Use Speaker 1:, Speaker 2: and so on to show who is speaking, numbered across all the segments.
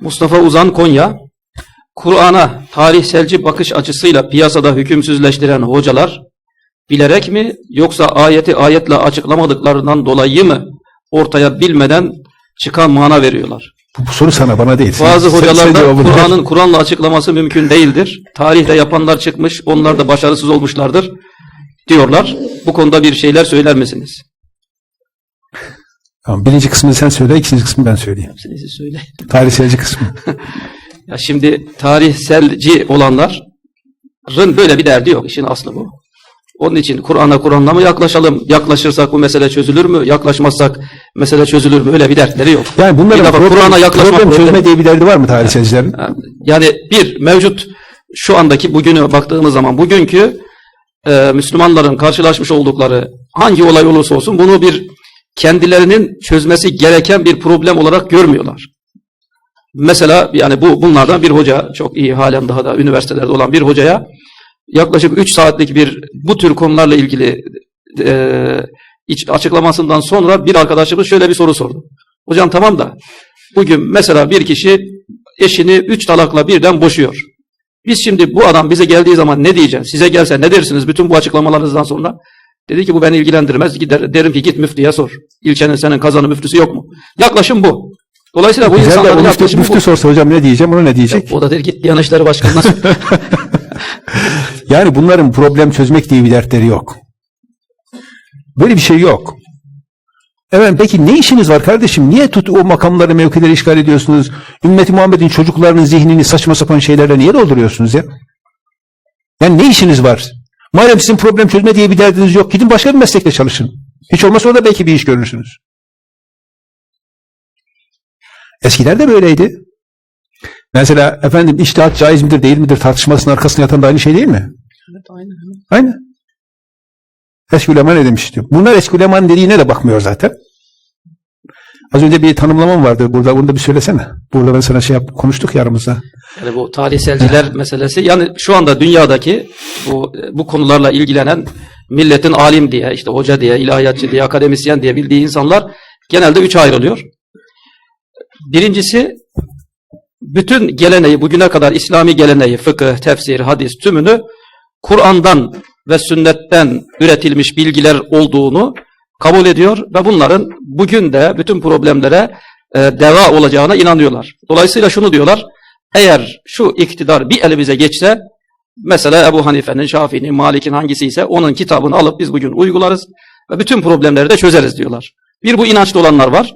Speaker 1: Mustafa Uzan Konya, Kur'an'a tarihselci bakış açısıyla piyasada hükümsüzleştiren hocalar, bilerek mi yoksa ayeti ayetle açıklamadıklarından dolayı mı ortaya bilmeden çıkan mana veriyorlar?
Speaker 2: Bu, bu soru sana bana değil.
Speaker 1: Bazı
Speaker 2: Sen- sen
Speaker 1: hocalar da
Speaker 2: cevabını ver.
Speaker 1: Kur'an'ın Kur'an'la açıklaması mümkün değildir. Tarihte yapanlar çıkmış, onlar da başarısız olmuşlardır diyorlar. Bu konuda bir şeyler söyler misiniz?
Speaker 2: Tamam, birinci kısmını sen söyle, ikinci kısmını ben söyleyeyim.
Speaker 1: Hepsinizi söyle.
Speaker 2: Tarihselci kısmı.
Speaker 1: Ya şimdi tarihselci olanların böyle bir derdi yok. İşin aslı bu. Onun için Kur'an'a Kur'an'la mı yaklaşalım? Yaklaşırsak bu mesele çözülür mü? Yaklaşmazsak mesele çözülür mü? Öyle bir dertleri yok.
Speaker 2: Yani bunların
Speaker 1: Kur'an'a yaklaşmak
Speaker 2: problem
Speaker 1: problem.
Speaker 2: çözme diye bir derdi var mı tarihselcilerin?
Speaker 1: Yani bir mevcut şu andaki bugünü baktığımız zaman bugünkü e, Müslümanların karşılaşmış oldukları hangi olay olursa olsun bunu bir kendilerinin çözmesi gereken bir problem olarak görmüyorlar. Mesela yani bu bunlardan bir hoca çok iyi halen daha da üniversitelerde olan bir hocaya yaklaşık 3 saatlik bir bu tür konularla ilgili e, iç- açıklamasından sonra bir arkadaşımız şöyle bir soru sordu. Hocam tamam da bugün mesela bir kişi eşini üç talakla birden boşuyor. Biz şimdi bu adam bize geldiği zaman ne diyeceğiz? Size gelse ne dersiniz bütün bu açıklamalarınızdan sonra? Dedi ki bu beni ilgilendirmez. Gider, derim ki git müftüye sor. İlçenin senin kazanı müftüsü yok mu? Yaklaşım bu. Dolayısıyla bu
Speaker 2: Güzel
Speaker 1: insanların
Speaker 2: müftü,
Speaker 1: yaklaşımı
Speaker 2: müftü
Speaker 1: bu.
Speaker 2: sorsa hocam ne diyeceğim, ona ne diyecek?
Speaker 1: O da der git Diyanet İşleri Başkanı'na sor.
Speaker 2: Yani bunların problem çözmek diye bir dertleri yok. Böyle bir şey yok. Evet peki ne işiniz var kardeşim? Niye tut o makamları, mevkileri işgal ediyorsunuz? Ümmeti Muhammed'in çocuklarının zihnini saçma sapan şeylerle niye dolduruyorsunuz ya? Yani ne işiniz var? Madem sizin problem çözme diye bir derdiniz yok, gidin başka bir meslekte çalışın. Hiç olmazsa orada belki bir iş görürsünüz. Eskiler de böyleydi. Mesela efendim iştihat caiz midir değil midir tartışmasının arkasında yatan da aynı şey değil mi? Aynı. Eski ulema ne demişti? Bunlar eski ulemanın dediğine de bakmıyor zaten. Az önce bir tanımlamam vardı burada. Onu da bir söylesene. Burada ben sana şey yap, konuştuk ya aramızda.
Speaker 1: Yani bu tarihselciler meselesi yani şu anda dünyadaki bu bu konularla ilgilenen milletin alim diye işte hoca diye ilahiyatçı diye akademisyen diye bildiği insanlar genelde üçe ayrılıyor. Birincisi bütün geleneği bugüne kadar İslami geleneği fıkıh, tefsir, hadis tümünü Kur'an'dan ve sünnetten üretilmiş bilgiler olduğunu kabul ediyor ve bunların bugün de bütün problemlere e, deva olacağına inanıyorlar. Dolayısıyla şunu diyorlar, eğer şu iktidar bir elimize geçse, mesela Ebu Hanife'nin, Şafii'nin, Malik'in hangisi ise onun kitabını alıp biz bugün uygularız ve bütün problemleri de çözeriz diyorlar. Bir bu inançlı olanlar var.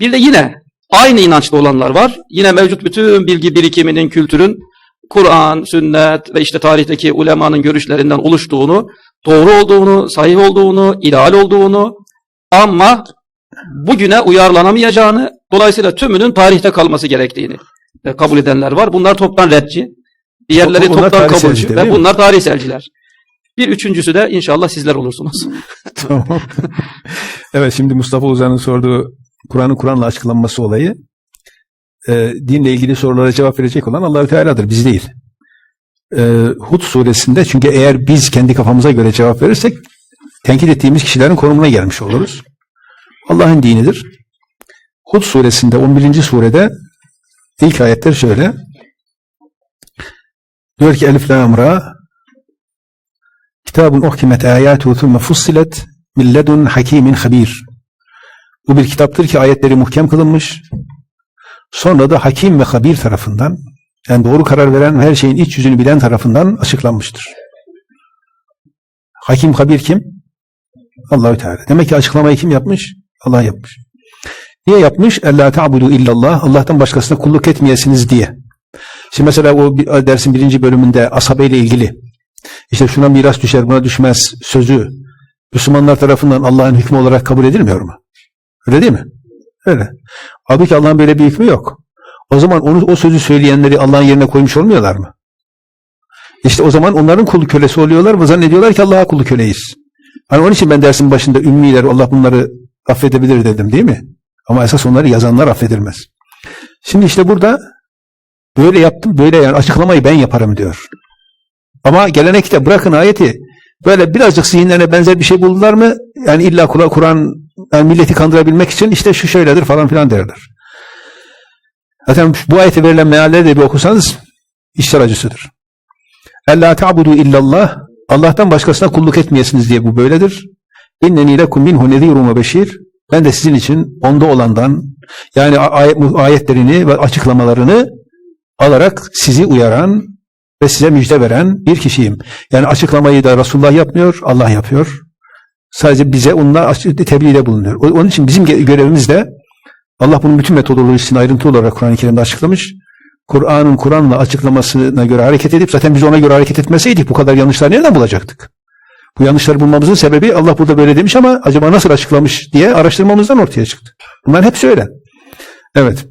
Speaker 1: Bir de yine aynı inançlı olanlar var. Yine mevcut bütün bilgi birikiminin, kültürün Kur'an, sünnet ve işte tarihteki ulemanın görüşlerinden oluştuğunu, doğru olduğunu, sahih olduğunu, ideal olduğunu ama bugüne uyarlanamayacağını, dolayısıyla tümünün tarihte kalması gerektiğini e, kabul edenler var. Bunlar toptan redci, diğerleri
Speaker 2: Onlar
Speaker 1: toptan kabulcü ve bunlar tarihselciler. Bir üçüncüsü de inşallah sizler olursunuz.
Speaker 2: Tamam. evet şimdi Mustafa Uzan'ın sorduğu Kur'an'ın Kur'an'la açıklanması olayı e, dinle ilgili sorulara cevap verecek olan Allahü Teala'dır. Biz değil. E, Hud suresinde çünkü eğer biz kendi kafamıza göre cevap verirsek tenkit ettiğimiz kişilerin konumuna gelmiş oluruz. Allah'ın dinidir. Hud suresinde 11. surede ilk ayetler şöyle. Diyor ki Elif Lam Ra Kitabun uhkimet ayatuhu thumme fussilet min ledun hakimin habir. Bu bir kitaptır ki ayetleri muhkem kılınmış. Sonra da hakim ve habir tarafından yani doğru karar veren ve her şeyin iç yüzünü bilen tarafından açıklanmıştır. Hakim habir kim? Allahü Teala. Demek ki açıklamayı kim yapmış? Allah yapmış. Niye yapmış? Ella ta'budu illallah. Allah'tan başkasına kulluk etmeyesiniz diye. Şimdi mesela o dersin birinci bölümünde asabe ile ilgili işte şuna miras düşer buna düşmez sözü Müslümanlar tarafından Allah'ın hükmü olarak kabul edilmiyor mu? Öyle değil mi? Öyle. Halbuki Allah'ın böyle bir hükmü yok. O zaman onu, o sözü söyleyenleri Allah'ın yerine koymuş olmuyorlar mı? İşte o zaman onların kulu kölesi oluyorlar ve zannediyorlar ki Allah'a kulu köleyiz. Hani onun için ben dersin başında ümmiler Allah bunları affedebilir dedim değil mi? Ama esas onları yazanlar affedilmez. Şimdi işte burada böyle yaptım böyle yani açıklamayı ben yaparım diyor. Ama gelenekte bırakın ayeti böyle birazcık zihinlerine benzer bir şey buldular mı yani illa Kur- Kur'an yani milleti kandırabilmek için işte şu şöyledir falan filan derler. Zaten bu ayete verilen mealleri de bir okusanız işler acısıdır. Ella ta'budu illallah Allah'tan başkasına kulluk etmeyesiniz diye bu böyledir. İnneni lekum minhu nezirun ve beşir ben de sizin için onda olandan yani ayet, ayetlerini ve açıklamalarını alarak sizi uyaran ve size müjde veren bir kişiyim. Yani açıklamayı da Resulullah yapmıyor, Allah yapıyor. Sadece bize onunla tebliğde bulunuyor. Onun için bizim görevimiz de Allah bunun bütün metodolojisini ayrıntılı olarak Kur'an-ı Kerim'de açıklamış. Kur'an'ın Kur'an'la açıklamasına göre hareket edip zaten biz ona göre hareket etmeseydik bu kadar yanlışları nereden bulacaktık? Bu yanlışları bulmamızın sebebi Allah burada böyle demiş ama acaba nasıl açıklamış diye araştırmamızdan ortaya çıktı. Bunlar hepsi öyle. Evet.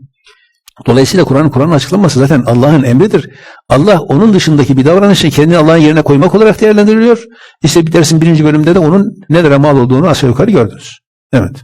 Speaker 2: Dolayısıyla Kur'an'ın Kur'an'ın açıklaması zaten Allah'ın emridir. Allah onun dışındaki bir davranışı kendini Allah'ın yerine koymak olarak değerlendiriliyor. İşte bir dersin birinci bölümde de onun nelere mal olduğunu aşağı yukarı gördünüz. Evet.